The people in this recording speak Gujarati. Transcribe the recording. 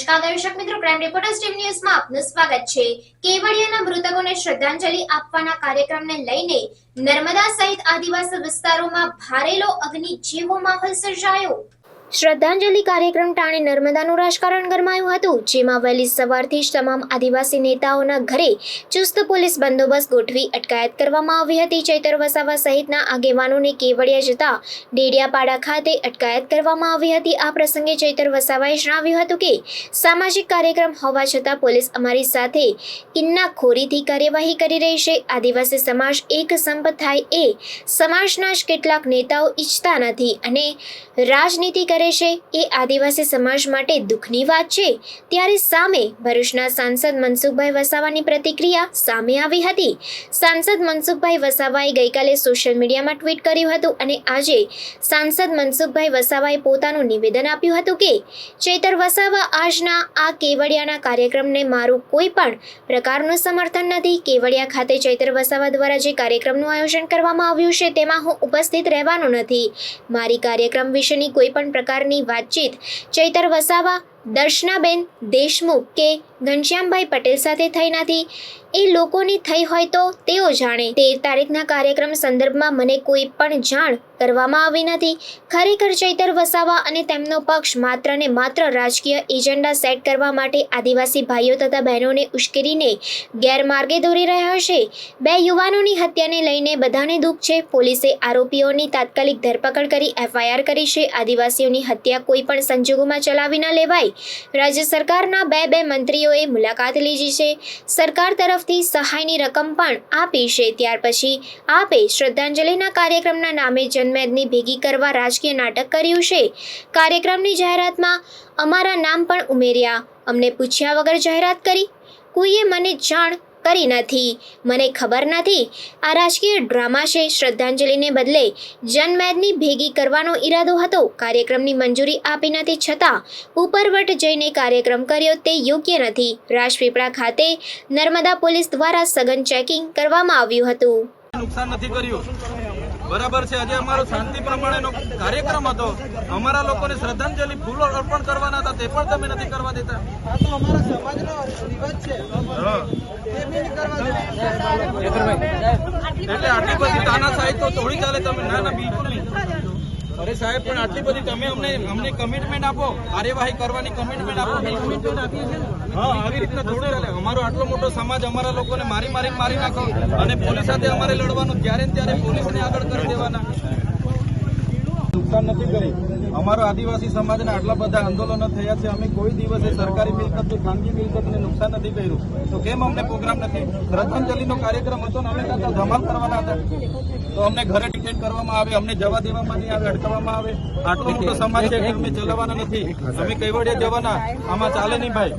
નમસ્કાર, દર્શક મિત્રો ક્રાઇમ રિપોર્ટર્સ ટીમ ન્યૂઝમાં આપનું સ્વાગત છે. કેવડિયાના મૃતકોને શ્રદ્ધાંજલિ આપવાના કાર્યક્રમને લઈને નર્મદા સહિત આદિવાસી વિસ્તારોમાં ભારેલો અગ્નિ જેવો માહોલ સર્જાયો. શ્રદ્ધાંજલિ કાર્યક્રમ ટાણે નર્મદાનું રાજકારણ ગરમાયું હતું, જેમાં વહેલી સવારથી જ તમામ આદિવાસી નેતાઓના ઘરે ચુસ્ત પોલીસ બંદોબસ્ત ગોઠવી અટકાયત કરવામાં આવી હતી. ચૈતર વસાવા સહિતના આગેવાનોને કેવડિયા જતા ડેડિયાપાડા ખાતે અટકાયત કરવામાં આવી હતી. આ પ્રસંગે ચૈતર વસાવાએ જણાવ્યું હતું કે, સામાજિક કાર્યક્રમ હોવા છતાં પોલીસ અમારી સાથે કિન્નાખોરીથી કાર્યવાહી કરી રહી છે. આદિવાસી સમાજ એક સંપ થાય એ સમાજના જ કેટલાક નેતાઓ ઈચ્છતા નથી અને રાજનીતિ કરે છે? એ આદિવાસી સમાજ માટે દુઃખની વાત છે. ત્યારે સામે ભરૂચના સાંસદ મનસુખભાઈ વસાવાની પ્રતિક્રિયા સામે આવી હતી. સાંસદ મનસુખભાઈ વસાવાએ ગઈકાલે સોશિયલ મીડિયામાં ટ્વીટ કર્યું હતું અને આજે સાંસદ મનસુખભાઈ વસાવાએ પોતાનું નિવેદન આપ્યું હતું કે, ચૈતર વસાવા આજના આ કેવડિયાના કાર્યક્રમને મારું કોઈ પણ પ્રકારનું સમર્થન નથી. કેવડિયા ખાતે ચૈતર વસાવા દ્વારા જે કાર્યક્રમનું આયોજન કરવામાં આવ્યું છે, તેમાં હું ઉપસ્થિત રહેવાનો નથી. મારી કાર્યક્રમ વિશેની કોઈ પણ પ્રકારની વાતચીત ચૈતર વસાવા દર્શનાબેન દેશમુખ કે ઘનશ્યામભાઈ પટેલ સાથે થઈ નથી. એ લોકોની થઈ હોય તો તેઓ જાણે. તેર તારીખના કાર્યક્રમ સંદર્ભમાં મને કોઈ પણ જાણ કરવામાં આવી નથી. ખરેખર ચૈતર વસાવા અને તેમનો પક્ષ માત્ર ને માત્ર રાજકીય એજન્ડા સેટ કરવા માટે આદિવાસી ભાઈઓ તથા બહેનોને ઉશ્કેરીને ગેરમાર્ગે દોરી રહ્યા છે બે યુવાનોની હત્યાને લઈને બધાને દુઃખ છે. પોલીસે આરોપીઓની તાત્કાલિક ધરપકડ કરી એફઆઈઆર કરી છે. આદિવાસીઓની હત્યા કોઈ પણ સંજોગોમાં ચલાવી ન લેવાય. રાજ્ય સરકારના બે બે મંત્રીઓએ મુલાકાત લીધી છે. સરકાર તરફથી સહાયની રકમ પણ આપી છે. ત્યાર પછી આપે શ્રદ્ધાંજલિના કાર્યક્રમના નામે જનમેદની ભેગી કરવા રાજકીય નાટક કર્યું છે. કાર્યક્રમની જાહેરાતમાં અમારા નામ પણ ઉમેર્યા. અમને પૂછ્યા વગર જાહેરાત કરી. કોઈએ મને જાણ કરી નથી. મને ખબર નથી. આ રાજકીય ડ્રામા છે શ્રદ્ધાંજલિને બદલે જનમેદની ભેગી કરવાનો ઈરાદો હતો. કાર્યક્રમની મંજૂરી આપી નથી છતાં ઉપરવટ જઈને કાર્યક્રમ કર્યો તે યોગ્ય નથી. રાજપીપળા ખાતે નર્મદા પોલીસ દ્વારા સઘન ચેકિંગ કરવામાં આવ્યું હતું. નુકસાન નથી કર્યું. બરાબર છે. આજે અમારો શાંતિ પ્રમાણેનો કાર્યક્રમ હતો. અમારા લોકોને શ્રદ્ધાંજલિ ફૂલો અર્પણ કરવાના હતા. તે પણ તમે નથી કરવા દેતા. આ તો અમારા સમાજનો રિવાજ છે હા. એ બી નહીં કરવા દેવાના. એટલે આટલી બધી તાનાશાહી તો થોડી ચાલે તમે ના ના બિલકુલ નહીં. અરે સાહેબ પણ આટલી બધી તમે અમને અમને કમિટમેન્ટ આપો કાર્યવાહી કરવાની કમિટમેન્ટ આપો. હા આવી રીતના થોડું ચાલે. અમારો આટલો મોટો સમાજ અમારા લોકોને મારી મારી મારી નાખો. અને પોલીસ સાથે અમારે લડવાનું ત્યારે ત્યારે પોલીસને આગળ કરી દેવાના. નુકસાન નથી કરી. અમારો આદિવાસી સમાજના આટલા બધા આંદોલનો થયા છે, અમે કોઈ દિવસે સરકારી મિલકત કે ખાનગી મિલકતને નુકસાન નથી કર્યું. તો કેમ અમને પ્રોગ્રામ નથી? શ્રદ્ધાંજલિનો કાર્યક્રમ હતો ને અમે ત્યાં ધમાલ કરવાના હતા. તો અમને ઘરે ટિકિટ કરવામાં આવે, અમને જવા દેવામાં નહીં આવે, અટકાવવામાં આવે. આટલો મોટો સમાજ છે અમે ચલાવવાના નથી? અમે કઈવડિયા જવાના. આમાં ચાલે નહીં ભાઈ.